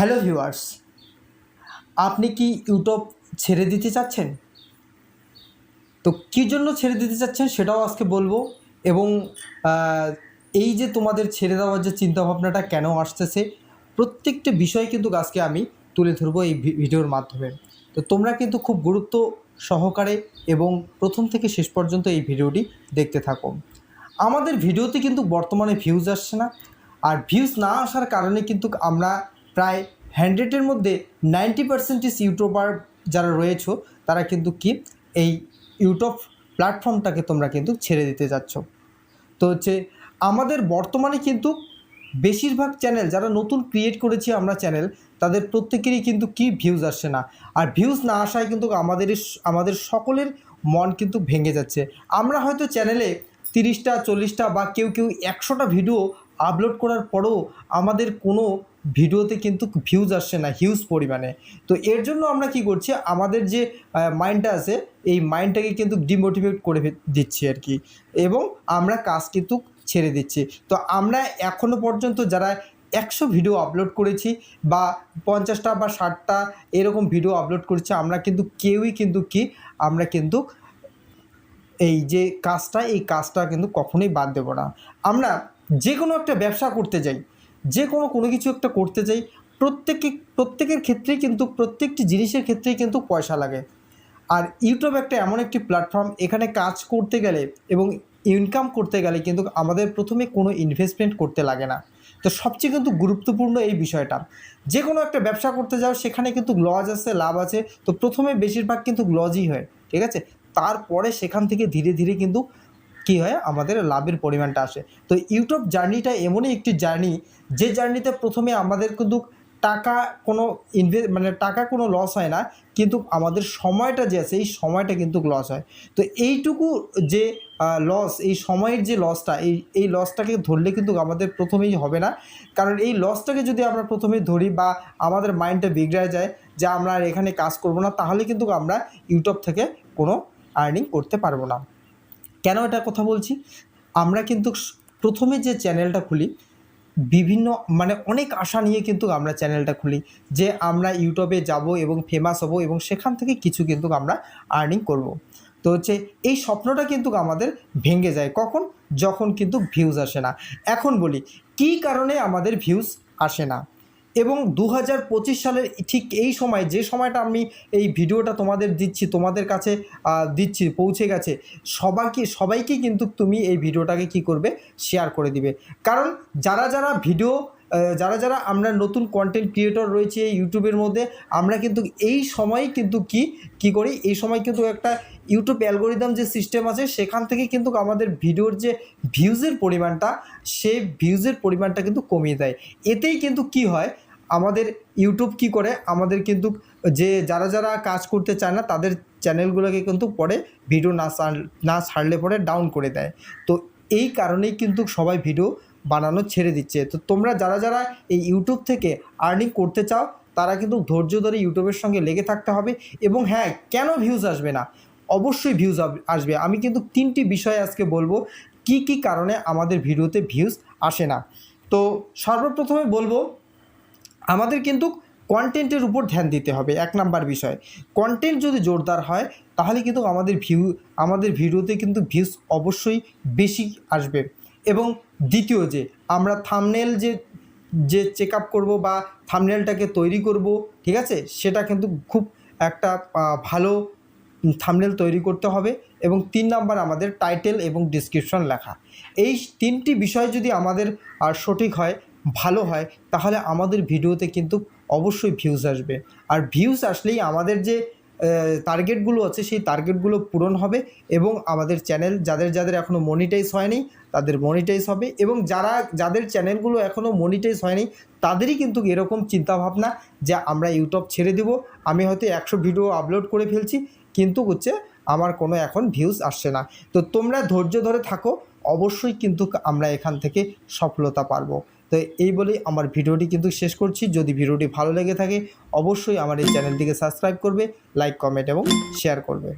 Hello viewers, আপনি কি YouTube ছেড়ে দিতে চাচ্ছেন? তো কী জন্য ছেড়ে দিতে চাচ্ছেন সেটাও আজকে বলব এবং এই যে তোমাদের ছেড়ে দেওয়ার যে চিন্তাভাবনাটা কেন আসতেছে, প্রত্যেকটা বিষয় কিন্তু আজকে আমি তুলে ধরবো এই ভিডিওর মাধ্যমে। তো তোমরা কিন্তু খুব গুরুত্ব সহকারে এবং প্রথম থেকে শেষ পর্যন্ত এই ভিডিওটি দেখতে থাকো। আমাদের ভিডিওতে কিন্তু বর্তমানে ভিউজ আসছে না। আর ভিউজ না আসার কারণে কিন্তু আমরা প্রায় হান্ড্রেডের মধ্যে নাইনটি পার্সেন্টেজ ইউটিউবার যারা রয়েছে, তারা কিন্তু কি এই ইউটিউব প্ল্যাটফর্মটাকে তোমরা কিন্তু ছেড়ে দিতে যাচ্ছ। তো হচ্ছে আমাদের বর্তমানে কিন্তু বেশিরভাগ চ্যানেল যারা নতুন ক্রিয়েট করেছি আমরা চ্যানেল তাদের প্রত্যেকেরই কিন্তু কি ভিউজ আসছে না। আর ভিউজ না আসায় কিন্তু আমাদের আমাদের সকলের মন কিন্তু ভেঙে যাচ্ছে। আমরা হয়তো চ্যানেলে তিরিশটা, চল্লিশটা বা কেউ কেউ একশোটা ভিডিও আপলোড করার পরেও আমাদের কোনো ভিডিওতে কিন্তু ভিউজ আসছে না হিউজ পরিমাণে। তো এর জন্য আমরা কি করছি, আমাদের যে মাইন্ডটা আছে, এই মাইন্ডটাকে কিন্তু ডিমোটিভেট করে দিচ্ছি আর কি। এবং আমরা কাজ কিন্তু ছেড়ে দিচ্ছি। তো আমরা এখনও পর্যন্ত যারা একশো ভিডিও আপলোড করেছি বা পঞ্চাশটা বা ষাটটা এরকম ভিডিও আপলোড করেছি, আমরা কিন্তু কেউই কিন্তু কি, আমরা কিন্তু এই যে কাজটা, এই কাজটা কিন্তু কখনোই বাদ দেবো না। আমরা যে কোনো একটা ব্যবসা করতে যাই, যে কোনো কোনো কিছু একটা করতে যাই, প্রত্যেকে, প্রত্যেকের ক্ষেত্রেই কিন্তু, প্রত্যেকটি জিনিসের ক্ষেত্রেই কিন্তু পয়সা লাগে। আর ইউটিউব একটা এমন একটি প্ল্যাটফর্ম এখানে কাজ করতে গেলে এবং ইনকাম করতে গেলে কিন্তু আমাদের প্রথমে কোনো ইনভেস্টমেন্ট করতে লাগে না। তো সবচেয়ে কিন্তু গুরুত্বপূর্ণ এই বিষয়টা। যে কোনো একটা ব্যবসা করতে যাও, সেখানে কিন্তু লজ আছে, লাভ আছে। তো প্রথমে বেশিরভাগ কিন্তু লজই হয়, ঠিক আছে? তারপরে সেখান থেকে ধীরে ধীরে কিন্তু কী হয়? আমাদের লাভের পরিমাণটা আসে। তো ইউটিউব জার্নিটা এমনই একটি জার্নি যে জার্নিতে প্রথমে আমাদের কিন্তু টাকা কোনো ইনভে মানে টাকা কোনো লস হয় না, কিন্তু আমাদের সময়টা যে আছে, এই সময়টা কিন্তু লস হয়। তো এইটুকু যে লস এই সময়ের যে লসটা এই এই লসটাকে ধরলে কিন্তু আমাদের প্রথমেই হবে না। কারণ এই লসটাকে যদি আমরা প্রথমে ধরি বা আমাদের মাইন্ডটা বিগড়ে যায়, যে আমরা এখানে কাজ করব না, তাহলে কিন্তু আমরা ইউটিউব থেকে কোনো আর্নিং করতে পারব না। কেন এটা কথা বলছি? আমরা কিন্তু প্রথমে যে চ্যানেলটা খুলি, বিভিন্ন মানে অনেক আশা নিয়ে কিন্তু আমরা চ্যানেলটা খুলি যে আমরা ইউটিউবে যাব এবং ফেমাস হব এবং সেখান থেকে কিছু কিন্তু আমরা আর্নিং করব। তো হচ্ছে এই স্বপ্নটা কিন্তু আমাদের ভেঙে যায়। কখন? যখন কিন্তু ভিউজ আসে না। এখন বলি, কী কারণে আমাদের ভিউজ আসে না? এবং দু হাজার পঁচিশ সালের ঠিক এই সময়, যে সময়টা আমি এই ভিডিওটা তোমাদের দিচ্ছি, তোমাদের কাছে দিচ্ছি, পৌঁছে গেছে সবাইকে সবাইকে কিন্তু তুমি এই ভিডিওটাকে কি করবে শেয়ার করে দিবে। কারণ যারা যারা ভিডিও যারা যারা আমরা নতুন কন্টেন্ট ক্রিয়েটর রয়েছে ইউটিউবের মধ্যে, আমরা কিন্তু এই সময় কিন্তু কি কি করি? এই সময় কিন্তু একটা ইউটিউব অ্যালগোরিদম যে সিস্টেম আছে, সেখান থেকে কিন্তু আমাদের ভিডিওর যে ভিউজের পরিমাণটা, সেই ভিউজের পরিমাণটা কিন্তু কমিয়ে দেয়। এতেই কিন্তু কি হয়? আমাদের ইউটিউব কি করে? আমাদের কিন্তু যে যারা যারা কাজ করতে চায় না, তাদের চ্যানেলগুলোকে কিন্তু পরে ভিডিও না না ছাড়লে পরে ডাউন করে দেয়। তো এই কারণেই কিন্তু সবাই ভিডিও বানানো ছেড়ে দিচ্ছে। তো তোমরা যারা যারা এই ইউটিউব থেকে আর্নিং করতে চাও, তারা কিন্তু ধৈর্য ধরে ইউটিউবের সঙ্গে লেগে থাকতে হবে এবং হ্যাঁ কেন ভিউজ আসবে না? অবশ্যই ভিউজ আসবে। আমি কিন্তু তিনটি বিষয় আজকে বলব, কি কি কারণে আমাদের ভিডিওতে ভিউজ আসে না। তো সর্বপ্রথমে বলব, আমাদের কিন্তু কন্টেন্টের উপর ধ্যান দিতে হবে, এক নাম্বার বিষয়। কন্টেন্ট যদি জোরদার হয়, তাহলে কিন্তু আমাদের ভিউ আমাদের ভিডিওতে কিন্তু ভিউজ অবশ্যই বেশি আসবে। এবং দ্বিতীয় যে আমরা থামনেল যে যে চেক আপ করব বা থামনেলটাকে তৈরি করব, ঠিক আছে? সেটা কিন্তু খুব একটা ভালো থামনেল তৈরি করতে হবে এবং তিন নাম্বার আমাদের টাইটেল এবং ডিসক্রিপশন লেখা। এই তিনটি বিষয় যদি আমাদের আর সঠিক হয়, ভালো হয়, তাহলে আমাদের ভিডিওতে কিন্তু অবশ্যই ভিউজ আসবে। আর ভিউজ আসলেই আমাদের যে টার্গেটগুলো আছে, সেই টার্গেটগুলো পূরণ হবে এবং আমাদের চ্যানেল যাদের যাদের এখনও মনিটাইজ হয়নি তাদের মনিটাইজ হবে এবং যারা যাদের চ্যানেলগুলো এখনও মনিটাইজ হয়নি তাদেরই কিন্তু এরকম চিন্তাভাবনা যে আমরা ইউটিউব ছেড়ে দেব। আমি হয়তো একশো ভিডিও আপলোড করে ফেলছি, কিন্তু হচ্ছে আমার কোনো এখন ভিউজ আসছে না। তো তোমরা ধৈর্য ধরে থাকো, অবশ্যই কিন্তু আমরা এখান থেকে সফলতা পারব। তো এই বলেই আমার ভিডিওটি কিন্তু শেষ করছি। যদি ভিডিওটি ভালো লেগে থাকে, অবশ্যই আমার এই চ্যানেলটিকে সাবস্ক্রাইব করবে লাইক কমেন্ট এবং শেয়ার করবে।